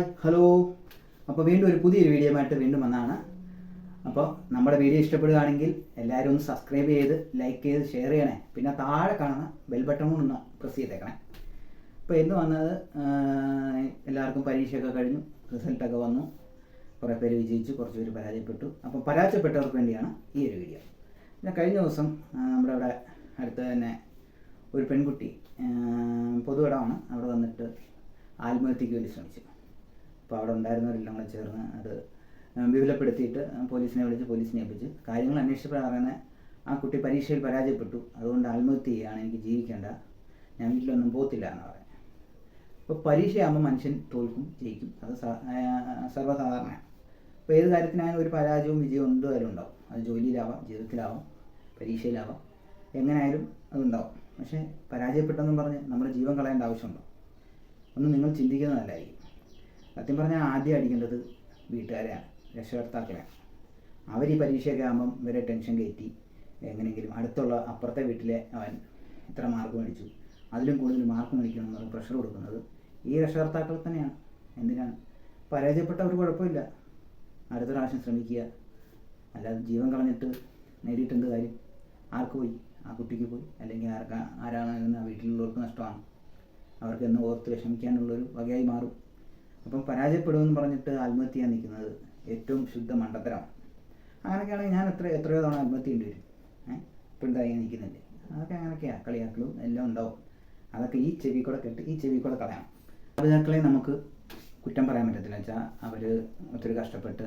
Hi hello. അപ്പോൾ വീണ്ടും ഒരു പുതിയൊരു വീഡിയോ ആയിട്ട് വീണ്ടും വന്നതാണ് അപ്പോൾ നമ്മുടെ വീഡിയോ ഇഷ്ടപ്പെടുകയാണെങ്കിൽ എല്ലാവരും ഒന്ന് സബ്സ്ക്രൈബ് ചെയ്ത് ലൈക്ക് ചെയ്ത് ഷെയർ ചെയ്യണേ. പിന്നെ താഴെ കാണുന്ന ബെൽ ബട്ടൺ കൂടെ ഒന്ന് പ്രസ് ചെയ്തേക്കണേ. അപ്പോൾ ഇന്ന് വന്നത് എല്ലാവർക്കും പരീക്ഷയൊക്കെ കഴിഞ്ഞു. റിസൾട്ടൊക്കെ വന്നു. കുറേ പേര് വിജയിച്ചു കുറച്ച് പേര് പരാജയപ്പെട്ടു. അപ്പോൾ പരാജയപ്പെട്ടവർക്ക് വേണ്ടിയാണ് ഈ ഒരു വീഡിയോ. പിന്നെ കഴിഞ്ഞ ദിവസം നമ്മുടെ അവിടെ അടുത്ത് തന്നെ ഒരു പെൺകുട്ടി പൊതുവിടമാണ്. അവിടെ വന്നിട്ട് ആത്മഹത്യക്ക് വേണ്ടി ശ്രമിച്ചു. അപ്പോൾ അവിടെ ഉണ്ടായിരുന്നവരെല്ലാം കൂടെ ചേർന്ന് അത് വിപുലപ്പെടുത്തിയിട്ട് പോലീസിനെ വിളിച്ച് പോലീസിനെ ഏൽപ്പിച്ച് കാര്യങ്ങൾ അന്വേഷിച്ചപ്പോൾ പറയുന്നത് ആ കുട്ടി പരീക്ഷയിൽ പരാജയപ്പെട്ടു. അതുകൊണ്ട് ആത്മഹത്യ ചെയ്യുകയാണ് എനിക്ക് ജീവിക്കേണ്ട. ഞാൻ വീട്ടിലൊന്നും പോകത്തില്ല എന്ന് പറയുന്നത്. അപ്പോൾ പരീക്ഷയാകുമ്പോൾ മനുഷ്യൻ തോൽക്കും ജയിക്കും. അത് സർവസാധാരണയാണ്. അപ്പോൾ ഏത് കാര്യത്തിനായാലും ഒരു പരാജയവും വിജയവും എന്തായാലും ഉണ്ടാവും. അത് ജോലിയിലാവാം ജീവിതത്തിലാവാം പരീക്ഷയിലാവാം. എങ്ങനെയായാലും അതുണ്ടാവും. പക്ഷേ പരാജയപ്പെട്ടെന്നും പറഞ്ഞ് നമ്മുടെ ജീവൻ കളയേണ്ട ആവശ്യമുണ്ടോ? ഒന്നും നിങ്ങൾ ചിന്തിക്കുന്നതല്ലായിരിക്കും. സത്യം പറഞ്ഞാൽ ആദ്യം അടിക്കേണ്ടത് വീട്ടുകാരെയാണ് രക്ഷകർത്താക്കളെയാണ് അവർ ഈ പരീക്ഷയൊക്കെ ആകുമ്പം ഇവരെ ടെൻഷൻ കയറ്റി എങ്ങനെയെങ്കിലും അടുത്തുള്ള അപ്പുറത്തെ വീട്ടിലെ അവൻ ഇത്ര മാർക്ക് മേടിച്ചു. അതിലും കൂടുതൽ മാർക്ക് മേടിക്കണം എന്ന് പ്രഷർ കൊടുക്കുന്നത്. ഈ രക്ഷകർത്താക്കൾ തന്നെയാണ്. എന്തിനാണ്? പരാജയപ്പെട്ട ഒരു കുഴപ്പമില്ല. അടുത്ത പ്രാവശ്യം ശ്രമിക്കുക. അല്ലാതെ ജീവൻ കളഞ്ഞിട്ട് നേടിയിട്ടെന്ത് കാര്യം? ആർക്ക് പോയി? ആ കുട്ടിക്ക് പോയി? അല്ലെങ്കിൽ ആർക്കാ ആരാണ് ആ വീട്ടിലുള്ളവർക്ക് നഷ്ടമാണ്. അവർക്ക് എന്ന് ഓർത്ത് വിഷമിക്കാനുള്ളൊരു വകയായി മാറും. അപ്പം പരാജയപ്പെടുമെന്ന് പറഞ്ഞിട്ട് ആത്മഹത്യ ചെയ്യാൻ നിൽക്കുന്നത് ഏറ്റവും ശുദ്ധ മണ്ടത്തരമാണ്. അങ്ങനെയൊക്കെയാണെങ്കിൽ ഞാൻ എത്ര എത്രയോ തവണ ആത്മഹത്യ ചെയ്യേണ്ടി വരും. ഏഹ് തയ്യാൻ നിൽക്കുന്നില്ലേ? അതൊക്കെ അങ്ങനെയൊക്കെയാണ് കളിയാക്കലും എല്ലാം ഉണ്ടാവും. അതൊക്കെ ഈ ചെവി കൂടെ കെട്ട് ഈ ചെവി കൂടെ കളയാം മാതാപിതാക്കളെ നമുക്ക് കുറ്റം പറയാൻ പറ്റത്തില്ല. വെച്ചാൽ അവർ ഒത്തിരി കഷ്ടപ്പെട്ട്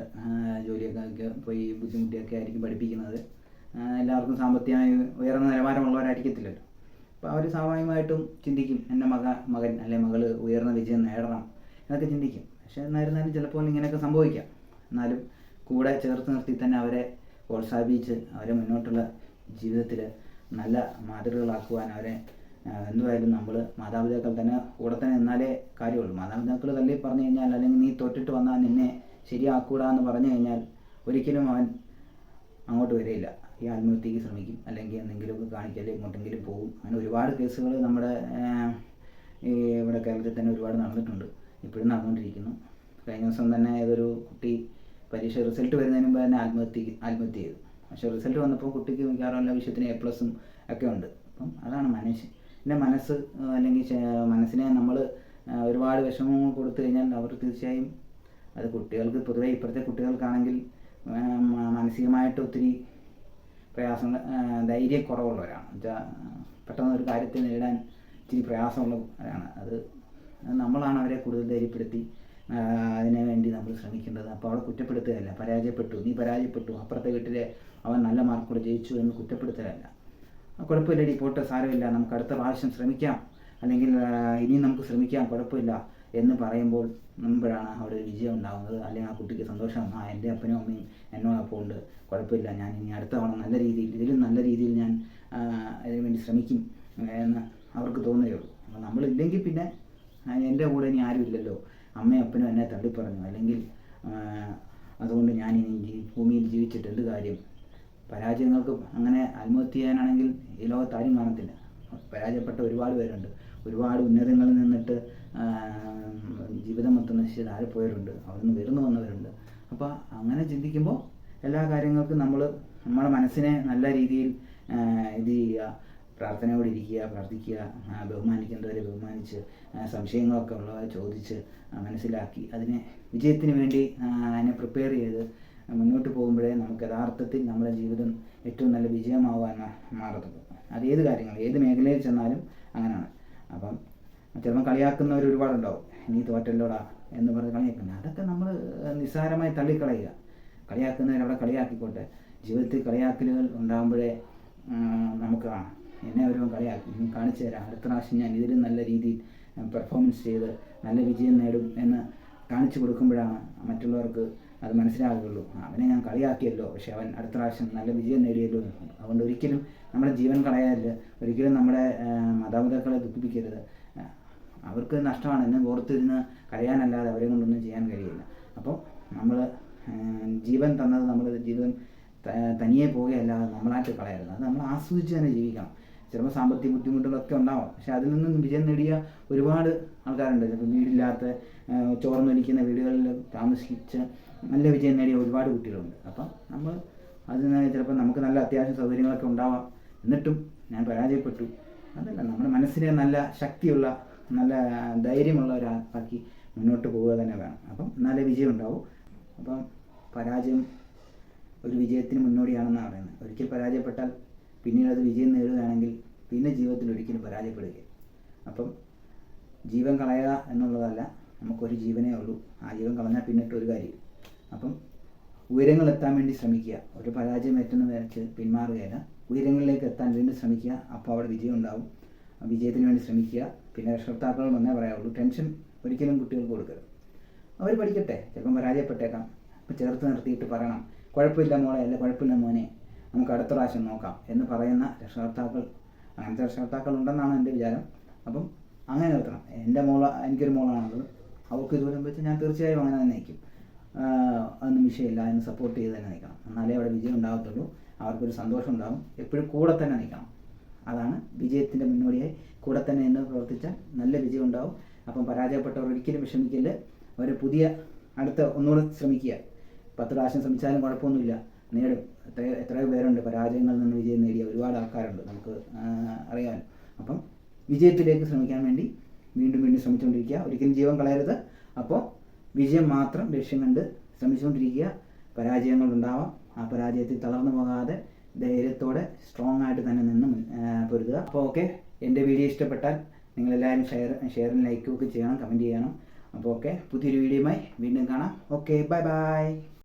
ജോലിയൊക്കെ പോയി ബുദ്ധിമുട്ടിയൊക്കെ ആയിരിക്കും പഠിപ്പിക്കുന്നത്. എല്ലാവർക്കും സാമ്പത്തികമായി ഉയർന്ന നിലവാരമുള്ളവരായിരിക്കത്തില്ലല്ലോ. അപ്പോൾ അവർ സ്വാഭാവികമായിട്ടും ചിന്തിക്കും എന്റെ മക മകൻ അല്ലെ മകൾ ഉയർന്ന വിജയം നേടണം. എന്നൊക്കെ ചിന്തിക്കും. പക്ഷെ എന്നായിരുന്നാലും ചിലപ്പോൾ ഇങ്ങനെയൊക്കെ സംഭവിക്കാം. എന്നാലും കൂടെ ചേർത്ത് നിർത്തി തന്നെ അവരെ പ്രോത്സാഹിപ്പിച്ച് അവരെ മുന്നോട്ടുള്ള ജീവിതത്തിൽ നല്ല മാതൃകകളാക്കുവാൻ അവരെ എന്തുമായാലും നമ്മൾ മാതാപിതാക്കൾ തന്നെ കൂടെ തന്നെ നിന്നാലേ കാര്യമുള്ളൂ. മാതാപിതാക്കൾ തള്ളി പറഞ്ഞു കഴിഞ്ഞാൽ അല്ലെങ്കിൽ നീ തൊട്ടിട്ട് വന്നാൽ നിന്നെ ശരിയാക്കൂടാ എന്ന് പറഞ്ഞു കഴിഞ്ഞാൽ ഒരിക്കലും അവൻ അങ്ങോട്ട് വരില്ല. ഈ ആത്മഹത്യക്ക് ശ്രമിക്കും. അല്ലെങ്കിൽ എന്തെങ്കിലുമൊക്കെ കാണിക്കൽ എങ്ങോട്ടെങ്കിലും പോകും. അങ്ങനെ ഒരുപാട് കേസുകൾ നമ്മുടെ ഈ ഇവിടെ കേരളത്തിൽ തന്നെ ഒരുപാട് നടന്നിട്ടുണ്ട്. ഇപ്പോഴും നടന്നുകൊണ്ടിരിക്കുന്നു. കഴിഞ്ഞ ദിവസം തന്നെ ഏതൊരു കുട്ടി പരീക്ഷ റിസൾട്ട് വരുന്നതിന് മുമ്പ് തന്നെ ആത്മഹത്യ ആത്മഹത്യ ചെയ്തു. പക്ഷേ റിസൾട്ട് വന്നപ്പോൾ കുട്ടിക്ക് മിക്കവാറും എല്ലാ വിഷയത്തിനും എ പ്ലസും ഒക്കെ ഉണ്ട്. അപ്പം അതാണ് മനുഷ്യൻ എന്റെ മനസ്സ് അല്ലെങ്കിൽ മനസ്സിനെ നമ്മൾ ഒരുപാട് വിഷമങ്ങൾ കൊടുത്തു കഴിഞ്ഞാൽ അവർ തീർച്ചയായും അത് കുട്ടികൾക്ക് പൊതുവേ ഇപ്പോഴത്തെ കുട്ടികൾക്കാണെങ്കിൽ മാനസികമായിട്ട് ഒത്തിരി പ്രയാസം ധൈര്യക്കുറവുള്ളവരാണ് എന്നുവെച്ചാൽ പെട്ടെന്ന് ഒരു കാര്യത്തെ നേടാൻ ഇച്ചിരി പ്രയാസമുള്ളവരാണ്. അത് നമ്മളാണ് അവരെ കൂടുതൽ ധൈര്യപ്പെടുത്തി അതിനു വേണ്ടി നമ്മൾ ശ്രമിക്കേണ്ടത്. അപ്പോൾ അവളെ കുറ്റപ്പെടുത്തുകയല്ല. പരാജയപ്പെട്ടു. നീ പരാജയപ്പെട്ടു. അപ്പുറത്തെ വീട്ടിലെ അവൻ നല്ല മാർക്കോടെ ജയിച്ചു എന്ന് കുറ്റപ്പെടുത്തലല്ല. കുഴപ്പമില്ലടി. പോട്ടെ സാരമില്ല. നമുക്ക് അടുത്ത പ്രാവശ്യം ശ്രമിക്കാം. അല്ലെങ്കിൽ ഇനി ഇനിയും നമുക്ക് ശ്രമിക്കാം. കുഴപ്പമില്ല എന്ന് പറയുമ്പോൾ മുമ്പോഴാണ് അവിടെ ഒരു വിജയം ഉണ്ടാകുന്നത്. അല്ലെങ്കിൽ ആ കുട്ടിക്ക് സന്തോഷം. ആ എന്റെ അപ്പനും അമ്മയും എന്നോടൊപ്പം ഉണ്ട്. കുഴപ്പമില്ല. ഞാൻ ഇനി അടുത്ത തവണ നല്ല രീതിയിൽ ഇതിലും നല്ല രീതിയിൽ ഞാൻ അതിനുവേണ്ടി അതിനു വേണ്ടി ശ്രമിക്കും എന്ന് അവർക്ക് തോന്നുകയുള്ളൂ. അപ്പോൾ നമ്മളില്ലെങ്കിൽ പിന്നെ എന്റെ കൂടെ ഇനി ആരും ഇല്ലല്ലോ. അമ്മയും അപ്പനും എന്നെ തള്ളിപ്പറഞ്ഞു. അല്ലെങ്കിൽ അതുകൊണ്ട് ഞാൻ ഇനി ഈ ഭൂമിയിൽ ജീവിച്ചിട്ട് എന്ത് കാര്യം? പരാജയങ്ങൾക്ക് അങ്ങനെ ആത്മഹത്യ ചെയ്യാനാണെങ്കിൽ ഈ ലോകത്ത് ആരും കാണത്തില്ല. പരാജയപ്പെട്ട ഒരുപാട് പേരുണ്ട്. ഒരുപാട് ഉന്നതങ്ങളിൽ നിന്നിട്ട് ജീവിതം മൊത്തം നശിച്ച് താഴെ പോയവരുണ്ട്? അവിടുന്ന് വരുന്നു വന്നവരുണ്ട്. അപ്പോൾ അങ്ങനെ ചിന്തിക്കുമ്പോൾ എല്ലാ കാര്യങ്ങൾക്കും നമ്മൾ നമ്മുടെ മനസ്സിനെ നല്ല രീതിയിൽ ഇത് ചെയ്യുക. പ്രാർത്ഥനയോടെ ഇരിക്കുക പ്രാർത്ഥിക്കുക ബഹുമാനിക്കേണ്ടവരെ ബഹുമാനിച്ച് സംശയങ്ങളൊക്കെ ഉള്ളവരെ ചോദിച്ച് മനസ്സിലാക്കി. അതിനെ വിജയത്തിന് വേണ്ടി അതിനെ പ്രിപ്പയർ ചെയ്ത് മുന്നോട്ട് പോകുമ്പോഴേ നമുക്ക് യഥാർത്ഥത്തിൽ നമ്മുടെ ജീവിതം ഏറ്റവും നല്ല വിജയമാവാൻ മാറത്തുള്ളൂ. അത് ഏത് കാര്യങ്ങൾ ഏത് മേഖലയിൽ ചെന്നാലും അങ്ങനെയാണ്. അപ്പം ചിലപ്പോൾ കളിയാക്കുന്നവർ ഒരുപാടുണ്ടാവും. നീ തോറ്റല്ലോടാ എന്ന് പറഞ്ഞ് കളിയാക്കുന്നത് അതൊക്കെ നമ്മൾ നിസ്സാരമായി തള്ളിക്കളയുക. കളിയാക്കുന്നവരവിടെ കളിയാക്കിക്കോട്ടെ. ജീവിതത്തിൽ കളിയാക്കലുകൾ ഉണ്ടാകുമ്പോഴേ നമുക്ക് എന്നെ അവരും കളിയാക്കി. നീ കാണിച്ചു തരാം. അടുത്ത പ്രാവശ്യം ഞാൻ ഇതിലും നല്ല രീതിയിൽ പെർഫോമൻസ് ചെയ്ത് നല്ല വിജയം നേടും എന്ന് കാണിച്ചു കൊടുക്കുമ്പോഴാണ് മറ്റുള്ളവർക്ക് അത് മനസ്സിലാകുകയുള്ളൂ അവനെ ഞാൻ കളിയാക്കിയല്ലോ പക്ഷെ അവൻ അടുത്ത പ്രാവശ്യം നല്ല വിജയം നേടിയല്ലോ. അതുകൊണ്ട് ഒരിക്കലും നമ്മുടെ ജീവൻ കളയാറില്ല ഒരിക്കലും നമ്മുടെ മാതാപിതാക്കളെ ദുഃഖിപ്പിക്കരുത്. അവർക്ക് നഷ്ടമാണ്. എന്നെ ഓർത്തിരുന്ന് കളയാനല്ലാതെ അവരെ കൊണ്ടൊന്നും ചെയ്യാൻ കഴിയില്ല. അപ്പോൾ നമ്മൾ ജീവൻ തന്നത് നമ്മൾ ജീവിതം തനിയെ പോകുകയല്ലാതെ നമ്മളായിട്ട് കളയരുത്. അത് നമ്മൾ ആസ്വദിച്ച് തന്നെ ജീവിക്കണം. ചിലപ്പോൾ സാമ്പത്തിക ബുദ്ധിമുട്ടുകളൊക്കെ ഉണ്ടാവാം. പക്ഷെ അതിൽ നിന്നും വിജയം നേടിയ ഒരുപാട് ആൾക്കാരുണ്ട്. ചിലപ്പോൾ വീടില്ലാത്ത ചോർന്നൊലിക്കുന്ന വീടുകളിൽ താമസിച്ച് നല്ല വിജയം നേടിയ ഒരുപാട് കുട്ടികളുണ്ട്. അപ്പം നമ്മൾ അതിന് ചിലപ്പോൾ നമുക്ക് നല്ല അത്യാവശ്യ സൗകര്യങ്ങളൊക്കെ ഉണ്ടാവാം. എന്നിട്ടും ഞാൻ പരാജയപ്പെട്ടു. അതല്ല നമ്മുടെ മനസ്സിനെ നല്ല ശക്തിയുള്ള നല്ല ധൈര്യമുള്ള ഒരാളാക്കി മുന്നോട്ട് പോവുക തന്നെ വേണം. അപ്പം എന്നാലേ വിജയം ഉണ്ടാവും. അപ്പം പരാജയം ഒരു വിജയത്തിന് മുന്നോടിയാണെന്നാണ് പറയുന്നത്. ഒരിക്കൽ പരാജയപ്പെട്ടാൽ പിന്നീട് അത് വിജയം നേടുകയാണെങ്കിൽ പിന്നെ ജീവിതത്തിൽ ഒരിക്കലും പരാജയപ്പെടുക അപ്പം ജീവൻ കളയുക എന്നുള്ളതല്ല നമുക്കൊരു ജീവനേ ഉള്ളൂ. ആ ജീവൻ കളഞ്ഞാൽ പിന്നിട്ട് ഒരു കാര്യം. അപ്പം ഉയരങ്ങൾ എത്താൻ വേണ്ടി ശ്രമിക്കുക. ഒരു പരാജയം എത്തുന്ന വെച്ച് പിന്മാറുകയല്ല. ഉയരങ്ങളിലേക്ക് എത്താൻ വീണ്ടും ശ്രമിക്കുക. അപ്പോൾ അവിടെ വിജയം ഉണ്ടാവും. വിജയത്തിന് വേണ്ടി ശ്രമിക്കുക. പിന്നെ രക്ഷകർത്താക്കളോട് ഒന്നേ പറയാവുള്ളൂ ടെൻഷൻ ഒരിക്കലും കുട്ടികൾക്ക് കൊടുക്കരുത്. അവർ പഠിക്കട്ടെ. ചിലപ്പം പരാജയപ്പെട്ടേക്കാം. അപ്പം ചേർത്ത് നിർത്തിയിട്ട് പറയണം. കുഴപ്പമില്ല മോളെ അല്ല? കുഴപ്പമില്ല മോനെ. നമുക്ക് അടുത്ത പ്രാവശ്യം നോക്കാം എന്ന് പറയുന്ന രക്ഷകർത്താക്കൾ അങ്ങനത്തെ രക്ഷകർത്താക്കൾ ഉണ്ടെന്നാണ് എന്റെ വിചാരം. അപ്പം അങ്ങനെ നിർത്തണം. എന്റെ മോള എനിക്കൊരു മോളാണുള്ളത്. അവൾക്ക് ഇതുപോലെ വെച്ച് ഞാൻ തീർച്ചയായും അങ്ങനെ തന്നെ നയിക്കും അതൊന്നും വിഷയമില്ല. അതിന് സപ്പോർട്ട് ചെയ്ത് തന്നെ നിൽക്കണം. എന്നാലേ അവിടെ വിജയം ഉണ്ടാകത്തുള്ളൂ. അവർക്കൊരു സന്തോഷം ഉണ്ടാകും. എപ്പോഴും കൂടെ തന്നെ നിൽക്കണം. അതാണ് വിജയത്തിന്റെ മുന്നോടിയായി. കൂടെ തന്നെ നിന്ന് പ്രവർത്തിച്ച നല്ല വിജയം ഉണ്ടാവും. അപ്പം പരാജയപ്പെട്ടവർ ഒരിക്കലും വിഷമിക്കില്ല. അവർ പുതിയ അടുത്ത ഒന്നുകൂടെ ശ്രമിക്കുക. പത്ത് പ്രാവശ്യം ശ്രമിച്ചാലും കുഴപ്പമൊന്നുമില്ല. നേടും. എത്ര എത്രയോ പേരുണ്ട്. പരാജയങ്ങളിൽ നിന്ന് വിജയം നേടിയ ഒരുപാട് ആൾക്കാരുണ്ട് നമുക്ക് അറിയാൻ. അപ്പം വിജയത്തിലേക്ക് ശ്രമിക്കാൻ വേണ്ടി വീണ്ടും വീണ്ടും ശ്രമിച്ചുകൊണ്ടിരിക്കുക. ഒരിക്കലും ജീവൻ കളയരുത്. അപ്പോൾ വിജയം മാത്രം ലക്ഷ്യം കണ്ട് ശ്രമിച്ചുകൊണ്ടിരിക്കുക. പരാജയങ്ങൾ ഉണ്ടാവാം. ആ പരാജയത്തിൽ തളർന്നു പോകാതെ ധൈര്യത്തോടെ സ്ട്രോങ് ആയിട്ട് തന്നെ നിന്ന് പൊരുതുക. അപ്പോൾ ഓക്കെ എന്റെ വീഡിയോ ഇഷ്ടപ്പെട്ടാൽ നിങ്ങളെല്ലാവരും ഷെയർ ഷെയറും ലൈക്കും ഒക്കെ ചെയ്യണം കമന്റ് ചെയ്യണം. അപ്പോൾ ഓക്കെ പുതിയൊരു വീഡിയോയുമായി വീണ്ടും കാണാം. Okay bye bye.